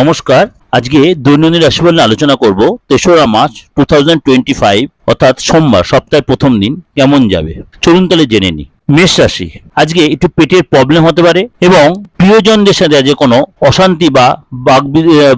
নমস্কার, আজকে দৈনন্দিন রাশিফল নিয়ে আলোচনা করব তেসরা March two thousand twenty five অর্থাৎ সোমবার, সপ্তাহের প্রথম দিন, কেমন যাবে? চলুন তাহলে জেনে নিই। মেষ রাশি, আজকে একটু পেটের প্রবলেম হতে পারে এবং প্রিয়জনদের সাথে আজকে কোনো অশান্তি বা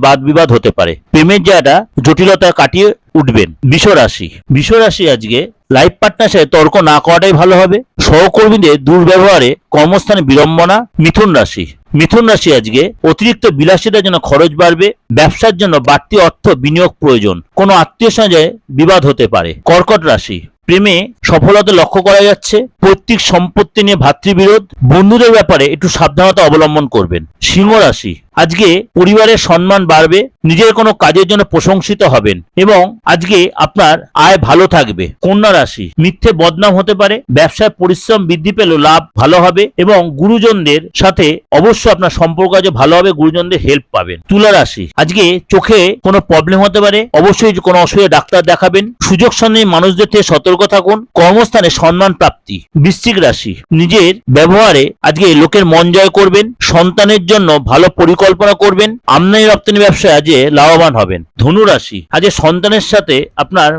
বাদ বিবাদ হতে পারে। প্রেমের জায়গাটা জটিলতা কাটিয়ে উঠবেন। বিষ রাশি বিষ রাশি আজকে লাইফ পার্টনার সাথে তর্ক না করাটাই ভালো হবে। সহকর্মীদের দুর্ব্যবহারে কর্মস্থানে বিড়ম্বনা। মিথুন রাশি মিথুন রাশি আজকে অতিরিক্ত বিলাসিতার জন্য খরচ বাড়বে, ব্যবসার জন্য বাড়তি অর্থ বিনিয়োগ প্রয়োজন। কোনো আত্মীয় সঙ্গে বিবাদ হতে পারে। কর্কট রাশি, প্রেমে সফলতা লক্ষ্য করা যাচ্ছে। পৈতৃক সম্পত্তি নিয়ে ভাতৃবিরোধ। বন্ধুদের ব্যাপারে একটু সাবধানতা অবলম্বন করবেন। সিংহ রাশি আজকে পরিবারের সম্মান বাড়বে, নিজের কোনো কাজের জন্য প্রশংসিত হবেন এবং আজকে আপনার আয় ভালো থাকবে। কন্যা রাশি, মিথ্যে বদনাম হতে পারে, ব্যবসায় পরিশ্রম বৃদ্ধি পেলেও লাভ ভালো হবে এবং গুরুজনদের সাথে অবশ্যই আপনার সম্পর্ক আজ ভালো হবে, গুরুজনদের হেল্প পাবেন। তুলা রাশি, আজকে চোখে কোনো প্রবলেম হতে পারে, অবশ্যই কোনো অসুবিধা ডাক্তার দেখাবেন, সুযোগ সন্ধানী মানুষদের থেকে সতর্ক থাকুন, কর্মস্থানে সম্মান প্রাপ্তি। বৃশ্চিক রাশি, নিজের ব্যবহারে আজকে লোকের মন জয় করবেন, সন্তানের জন্য ভালো পরিকল্পনা করবেন, আমদানি রপ্তানি ব্যবসায় আজকে লাভবান হবেন। ধনু রাশি আজকে সন্তানের সাথে আপনার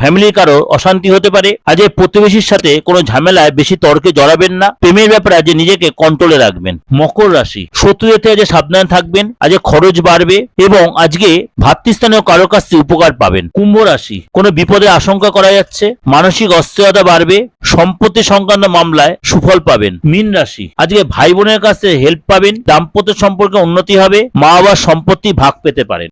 ফ্যামিলির কারও অশান্তি হতে পারে আজকে প্রতিবেশীর সাথে কোনো ঝামেলায় বেশি তর্কে জড়াবেন না, প্রেমের ব্যাপারে আজকে নিজেকে কন্ট্রোলে রাখবেন। মকর রাশি শত্রুদের থেকে আজকে সাবধানে থাকবেন আজকে খরচ বাড়বে এবং আজকে ভাতৃস্থানীয় কারও কাছ থেকে উপকার পাবেন। কুম্ভ রাশি, কোনো বিপদের আশঙ্কা করা যাচ্ছে, মানসিক অস্থিরতা বাড়বে সম্পত্তি সংক্রান্ত মামলায় সুফল পাবেন। মিন রাশি। আজকে ভাই বোনের কাছে হেল্প পাবেন। দাম্পত্য সম্পর্কে উন্নতি হবে। মা বাবার সম্পত্তি ভাগ পেতে পারেন।